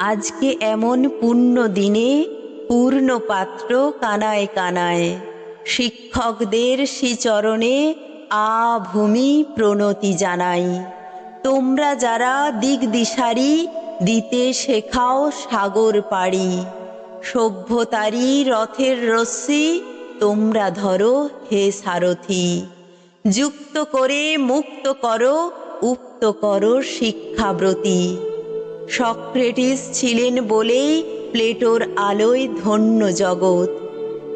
আজকে এমন পুণ্য দিনে পূর্ণ পাত্র কানায় কানায়। শিক্ষকদের শ্রীচরণে আ ভূমি প্রণতি জানাই। তোমরা যারা দিক দিশারি দিতে শেখাও সাগর পাড়ি। সভ্যতারই রথের রশ্মি তোমরা ধরো হে সারথি। যুক্ত করে মুক্ত করো, উক্ত করো শিক্ষাব্রতী। সক্রেটিস ছিলেন বলেই প্লেটোর আলোয় ধন্য জগৎ।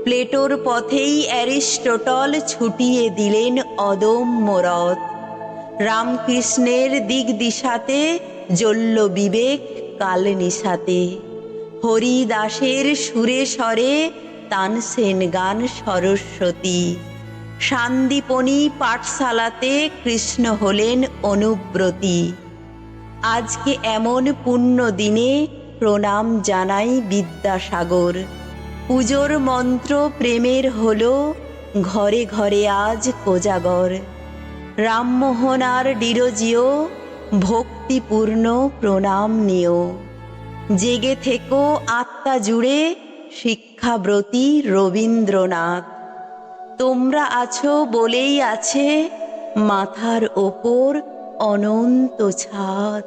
প্লেটোর পথেই অ্যারিস্টটল ছুটিয়ে দিলেন অদম্য রথ। রামকৃষ্ণের দিক দিশাতে জ্বলল বিবেক কাল নিশাতে হরিদাসের সুরে স্বরে তানসেন গান সরস্বতী। সান্দীপনী পাঠশালাতে কৃষ্ণ হলেন অনুব্রতী। আজকে এমন পুণ্য দিনে প্রণাম জানাই বিদ্যাসাগর। পুজোর মন্ত্র প্রেমের হল, ঘরে ঘরে আজ কোজাগর। রামমোহন আর ডিরোজিও, ভক্তিপূর্ণ প্রণাম নিও। জেগে থেকো আত্মা জুড়ে শিক্ষাব্রতী রবীন্দ্রনাথ। তোমরা আছো বলেই আছে মাথার ওপর অনন্ত ছাদ